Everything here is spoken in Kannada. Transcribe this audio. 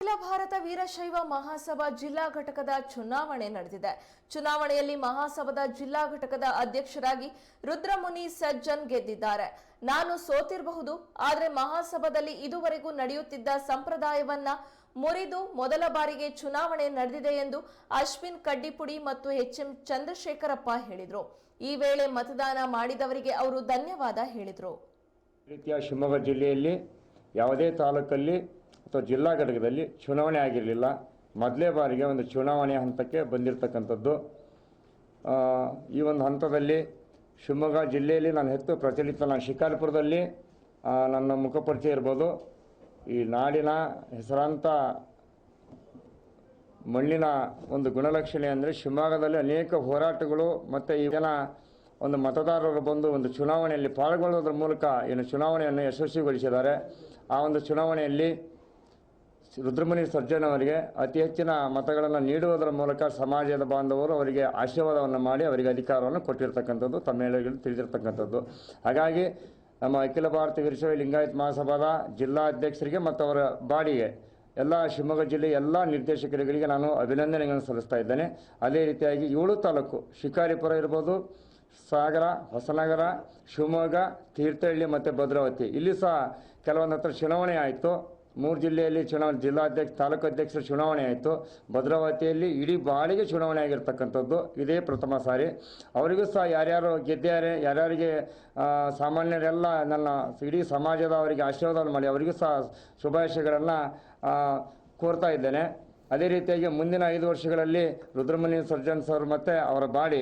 ಅಖಿಲ ಭಾರತ ವೀರಶೈವ ಮಹಾಸಭಾ ಜಿಲ್ಲಾ ಘಟಕದ ಚುನಾವಣೆ ನಡೆದಿದೆ. ಚುನಾವಣೆಯಲ್ಲಿ ಮಹಾಸಭಾದ ಜಿಲ್ಲಾ ಘಟಕದ ಅಧ್ಯಕ್ಷರಾಗಿ ರುದ್ರಮುನಿ ಸಜ್ಜನ್ ಗೆದ್ದಿದ್ದಾರೆ. ನಾನು ಸೋತಿರಬಹುದು, ಆದರೆ ಮಹಾಸಭಾದಲ್ಲಿ ಇದುವರೆಗೂ ನಡೆಯುತ್ತಿದ್ದ ಸಂಪ್ರದಾಯವನ್ನ ಮುರಿದು ಮೊದಲ ಬಾರಿಗೆ ಚುನಾವಣೆ ನಡೆದಿದೆ ಎಂದು ಅಶ್ವಿನ್ ಕಡ್ಡಿಪುಡಿ ಮತ್ತು ಎಚ್ ಎಂ ಚಂದ್ರಶೇಖರಪ್ಪ ಹೇಳಿದರು. ಈ ವೇಳೆ ಮತದಾನ ಮಾಡಿದವರಿಗೆ ಅವರು ಧನ್ಯವಾದ ಹೇಳಿದರು. ಶಿವಮೊಗ್ಗ ಜಿಲ್ಲೆಯಲ್ಲಿ ಯಾವುದೇ ತಾಲೂಕಲ್ಲಿ ಅಥವಾ ಜಿಲ್ಲಾ ಘಟಕದಲ್ಲಿ ಚುನಾವಣೆ ಆಗಿರಲಿಲ್ಲ, ಮೊದಲೇ ಬಾರಿಗೆ ಒಂದು ಚುನಾವಣೆ ಹಂತಕ್ಕೆ ಬಂದಿರತಕ್ಕಂಥದ್ದು. ಈ ಒಂದು ಹಂತದಲ್ಲಿ ಶಿವಮೊಗ್ಗ ಜಿಲ್ಲೆಯಲ್ಲಿ ನಾನು ಹೆಚ್ಚು ಪ್ರಚಲಿತ, ನಾನು ಶಿಕಾರಿಪುರದಲ್ಲಿ ನನ್ನ ಮುಖಪರಿಚಯ ಇರ್ಬೋದು. ಈ ನಾಡಿನ ಹೆಸರಾಂತ ಮಣ್ಣಿನ ಒಂದು ಗುಣಲಕ್ಷಣ ಅಂದರೆ ಶಿವಮೊಗ್ಗದಲ್ಲಿ ಅನೇಕ ಹೋರಾಟಗಳು ಮತ್ತು ಈ ಜನ ಒಂದು ಮತದಾರರು ಬಂದು ಒಂದು ಚುನಾವಣೆಯಲ್ಲಿ ಪಾಲ್ಗೊಳ್ಳೋದ್ರ ಮೂಲಕ ಏನು ಚುನಾವಣೆಯನ್ನು ಯಶಸ್ವಿಗೊಳಿಸಿದ್ದಾರೆ. ಆ ಒಂದು ಚುನಾವಣೆಯಲ್ಲಿ ರುದ್ರಮುನಿ ಸರ್ಜನ್ ಅವರಿಗೆ ಅತಿ ಹೆಚ್ಚಿನ ಮತಗಳನ್ನು ನೀಡುವುದರ ಮೂಲಕ ಸಮಾಜದ ಬಾಂಧವರು ಅವರಿಗೆ ಆಶೀರ್ವಾದವನ್ನು ಮಾಡಿ ಅವರಿಗೆ ಅಧಿಕಾರವನ್ನು ಕೊಟ್ಟಿರ್ತಕ್ಕಂಥದ್ದು ತಮ್ಮೆಲ್ಲರಿಗೂ ತಿಳಿದಿರ್ತಕ್ಕಂಥದ್ದು. ಹಾಗಾಗಿ ನಮ್ಮ ಅಖಿಲ ಭಾರತ ವೀರಶೈವ ಲಿಂಗಾಯತ್ ಮಹಾಸಭಾದ ಜಿಲ್ಲಾ ಅಧ್ಯಕ್ಷರಿಗೆ ಮತ್ತು ಅವರ ಬಾಡಿಗೆ ಎಲ್ಲ ಶಿವಮೊಗ್ಗ ಜಿಲ್ಲೆಯ ಎಲ್ಲ ನಿರ್ದೇಶಕರುಗಳಿಗೆ ನಾನು ಅಭಿನಂದನೆಗಳನ್ನು ಸಲ್ಲಿಸ್ತಾ ಇದ್ದೇನೆ. ಅದೇ ರೀತಿಯಾಗಿ ಏಳು ತಾಲೂಕು ಶಿಕಾರಿಪುರ ಇರ್ಬೋದು, ಸಾಗರ, ಹೊಸನಗರ, ಶಿವಮೊಗ್ಗ, ತೀರ್ಥಹಳ್ಳಿ ಮತ್ತು ಭದ್ರಾವತಿ. ಇಲ್ಲಿ ಸಹ ಕೆಲವೊಂದು ಹತ್ರ ಚುನಾವಣೆ ಆಯಿತು. ಮೂರು ಜಿಲ್ಲೆಯಲ್ಲಿ ಚುನಾವಣೆ, ಜಿಲ್ಲಾಧ್ಯಕ್ಷ ತಾಲೂಕು ಅಧ್ಯಕ್ಷರ ಚುನಾವಣೆ ಆಯಿತು. ಭದ್ರಾವತಿಯಲ್ಲಿ ಇಡೀ ಬಾಳಿಗೆ ಚುನಾವಣೆ ಆಗಿರ್ತಕ್ಕಂಥದ್ದು. ಇದೇ ಪ್ರಥಮ ಸಾರಿ. ಅವರಿಗೂ ಸಹ ಯಾರ್ಯಾರು ಗೆದ್ದಾರೆ ಯಾರ್ಯಾರಿಗೆ ಸಾಮಾನ್ಯರೆಲ್ಲ ನನ್ನ ಇಡೀ ಸಮಾಜದ ಅವರಿಗೆ ಆಶೀರ್ವಾದ ಮಾಡಿ, ಅವರಿಗೂ ಸಹ ಶುಭಾಶಯಗಳನ್ನು ಕೋರ್ತಾ ಇದ್ದೇನೆ. ಅದೇ ರೀತಿಯಾಗಿ ಮುಂದಿನ ಐದು ವರ್ಷಗಳಲ್ಲಿ ರುದ್ರಮುನಿ, ಸರ್ಜನ್ ಸರ್ ಮತ್ತು ಅವರ ಬಾಡಿ